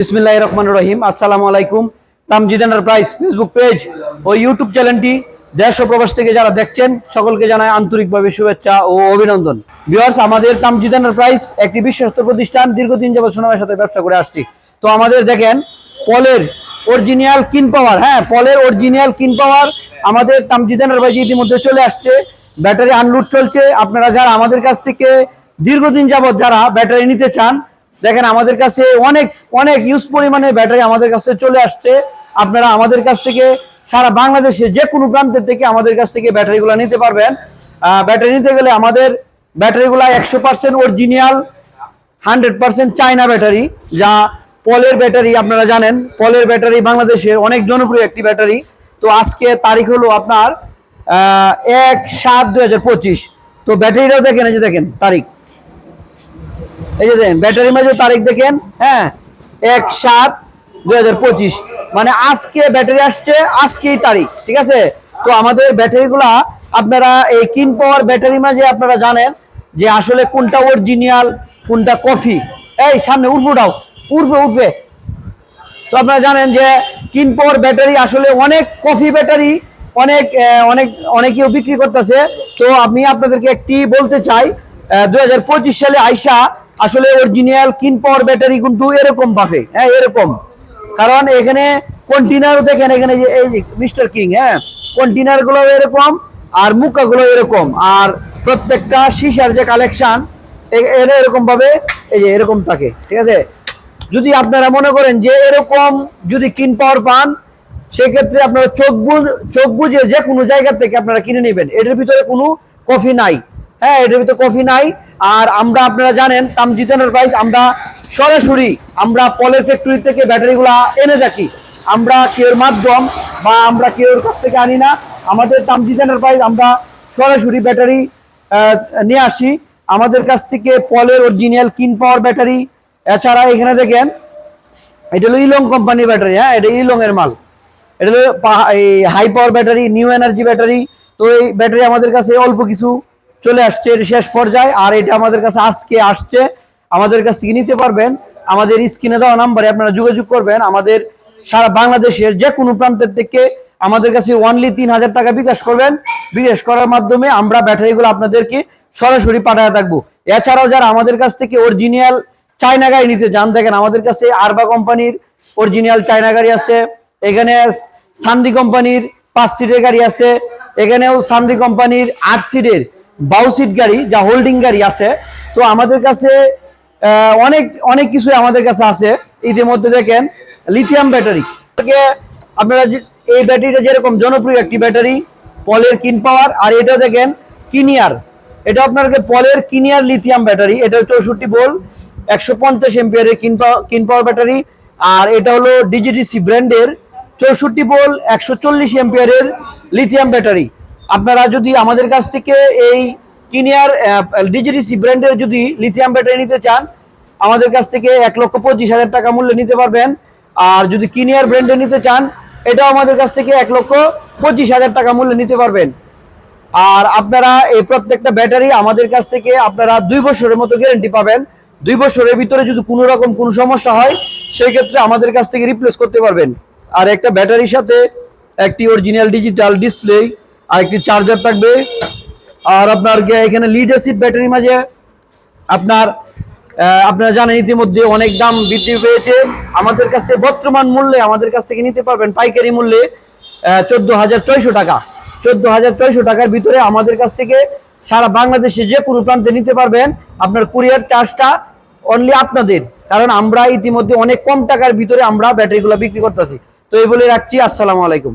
বিসমিল্লাহ রহমান রহিম। আসসালামু আলাইকুম। তামজিদ এন্টারপ্রাইজ ফেসবুক পেজ ও ইউটিউব চ্যানেলটি দেশ ও প্রবাস থেকে যারা দেখছেন, সকলকে জানায় আন্তরিকভাবে শুভেচ্ছা ও অভিনন্দন। ভিউয়ার্স, আমাদের তামজিদ এন্টারপ্রাইজ একটি বিশ্বস্ত প্রতিষ্ঠান, দীর্ঘদিন যাবত সুনামের সাথে ব্যবসা করে আসছি। তো আমাদের দেখেন, পলের অরিজিনাল কিন পাওয়ার হ্যাঁ পলের অরিজিনাল কিন পাওয়ার আমাদের তামজিদ এন্টারপ্রাইজ ইতিমধ্যে চলে আসছে। ব্যাটারি আনলোড চলছে। আপনারা যারা আমাদের কাছ থেকে দীর্ঘদিন যাবত যারা ব্যাটারি নিতে চান দেখেন আমাদের কাছে অনেক অনেক ইউজ পরিমাণে ব্যাটারি আমাদের কাছে চলে আসছে। আপনারা আমাদের কাছ থেকে সারা বাংলাদেশে যে কোনো প্রান্তের থেকে আমাদের কাছ থেকে ব্যাটারিগুলো নিতে পারবেন। ব্যাটারি নিতে গেলে আমাদের ব্যাটারিগুলো একশো percent original hundred percent China battery যা পলের ব্যাটারি আপনারা জানেন। পলের ব্যাটারি বাংলাদেশের অনেক জনপ্রিয় একটি ব্যাটারি তো আজকে তারিখ হলো আপনার এক সাত পঁচিশ। তো ব্যাটারিটাও দেখেন, এই যে দেখেন, তারিখ। এই যে দেখেন ব্যাটারি মাঝে তারিখ দেখেন হ্যাঁ এক সাত দুই মানে আজকে ব্যাটারি আসছে, আজকেই তারিখ, ঠিক আছে? তো আমাদের ব্যাটারিগুলা আপনারা এই কিন পাওয়ার ব্যাটারি মাঝে আপনারা জানেন যে আসলে কোনটা অরিজিনাল কোনটা কফি এই, সামনে উঠবে উঠাও উঠবে উঠবে তো আপনারা জানেন যে কিন পাওয়ার ব্যাটারি আসলে অনেক কফি ব্যাটারি অনেক অনেক অনেকেও বিক্রি করতেছে। তো আমি আপনাদেরকে একটি বলতে চাই দুই হাজার পঁচিশ সালে আইসা আসলে অরিজিনাল কিন পাওয়ার ব্যাটারি কিন্তু এরকম পাবে হ্যাঁ এরকম। কারণ এখানে কন্টেনারও দেখেন, এখানে যে এই মিস্টার কিং হ্যাঁ কন্টেনারগুলো এরকম আর মুখাগুলো এরকম। আর প্রত্যেকটা সিসার যে কালেকশন এরা এরকম ভাবে, এই যে এরকম থাকে, ঠিক আছে? যদি আপনারা মনে করেন যে এরকম যদি কিন পাওয়ার পান, সেক্ষেত্রে আপনারা চোখ বুঝ চোখ বুঝে যে কোনো জায়গা থেকে আপনারা কিনে নেবেন। এটার ভিতরে কোনো কফি নাই। হ্যাঁ এটার ভিতরে কফি নাই। আর আমরা, আপনারা জানেন তামজিদ এন্টারপ্রাইজ আমরা সরাসরি, আমরা পলের ফ্যাক্টরি থেকে ব্যাটারিগুলা এনে থাকি। আমরা কেউর মাধ্যম বা আমরা কেউর কাছ থেকে আনি না। আমাদের তামজিদ এন্টারপ্রাইজ আমরা সরাসরি ব্যাটারি নিয়ে আসি। আমাদের কাছ থেকে পলের অরিজিনাল কিন পাওয়ার ব্যাটারি এছাড়া এখানে দেখেন, এটা হলো ইলং কোম্পানির ব্যাটারি হ্যাঁ এটা ইলং এর মাল। এটা হলো high power battery new energy battery তো এই ব্যাটারি আমাদের কাছে অল্প কিছু চলে আসছে, এর শেষ পর্যায়ে। আর এটা আমাদের কাছে আজকে আসছে। আমাদের কাছ থেকে নিতে পারবেন। আমাদের স্ক্রিনে দেওয়া নাম্বারে আপনারা যোগাযোগ করবেন। আমাদের সারা বাংলাদেশের যে কোনো প্রান্তের থেকে আমাদের কাছে অনলি তিন হাজার টাকা বিকাশ করবেন। বিকাশ করার মাধ্যমে আমরা ব্যাটারিগুলো আপনাদেরকে সরাসরি পাঠাতে থাকব। এছাড়াও যারা আমাদের কাছ থেকে অরিজিনাল চায়না গাড়ি নিতে চান, দেখেন আমাদের কাছে আরবা কোম্পানির অরিজিনাল চায়না গাড়ি আছে। এখানে সান্দি কোম্পানির পাঁচ সিটের গাড়ি আছে। এখানেও সান্দি কোম্পানির আট সিটের বাউ সিট গাড়ি, যা হোল্ডিং গাড়ি আছে। তো আমাদের কাছে অনেক অনেক কিছু আমাদের কাছে আছে। ইতিমধ্যে দেখেন লিথিয়াম ব্যাটারি আপনারা এই ব্যাটারিটা যেরকম জনপ্রিয় একটি ব্যাটারি পলের কিন পাওয়ার আর এটা দেখেন কিনিয়ার এটা আপনাকে পলের কিনিয়ার লিথিয়াম ব্যাটারি এটা চৌষট্টি বোল একশো পঞ্চাশ এমপিয়ারের কিন পাওয়া- কিন পাওয়ার ব্যাটারি আর এটা হলো ডিজিডিসি ব্র্যান্ডের চৌষট্টি বোল একশো চল্লিশ এমপিয়ারের লিথিয়াম ব্যাটারি আপনারা যদি আমাদের কাছ থেকে এই কিনিয়ার ডিজিডিসি ব্র্যান্ডের যদি লিথিয়াম ব্যাটারি নিতে চান, আমাদের কাছ থেকে এক লক্ষ পঁচিশ হাজার টাকা মূল্যে নিতে পারবেন। আর যদি কিনিয়ার ব্র্যান্ডে নিতে চান, এটাও আমাদের কাছ থেকে এক লক্ষ পঁচিশ হাজার টাকা মূল্যে নিতে পারবেন। আর আপনারা এই প্রত্যেকটা ব্যাটারি আমাদের কাছ থেকে আপনারা দুই বছরের মতো গ্যারেন্টি পাবেন। দুই বছরের ভিতরে যদি কোনো রকম কোনো সমস্যা হয়, সেই ক্ষেত্রে আমাদের কাছ থেকে রিপ্লেস করতে পারবেন। আর একটা ব্যাটারির সাথে একটি অরিজিনাল ডিজিটাল ডিসপ্লে আর একটি চার্জার থাকবে। আর আপনার এখানে লিড অ্যাসিড ব্যাটারি মাঝে আপনার আপনারা জানেন ইতিমধ্যে অনেক দাম বৃদ্ধি পেয়েছে। আমাদের কাছে বর্তমান মূল্যে, আমাদের কাছ থেকে নিতে পারবেন পাইকারি মূল্যে চোদ্দ হাজার ছয়শো টাকা। চোদ্দ হাজার ছয়শো টাকার ভিতরে আমাদের কাছ থেকে সারা বাংলাদেশে যে কোনো প্রান্তে নিতে পারবেন। আপনার কুরিয়ার চার্জটা অনলি আপনাদের। কারণ আমরা ইতিমধ্যে অনেক কম টাকার ভিতরে আমরা ব্যাটারিগুলো বিক্রি করতেছি। তো এই বলে রাখছি। আসসালামু আলাইকুম।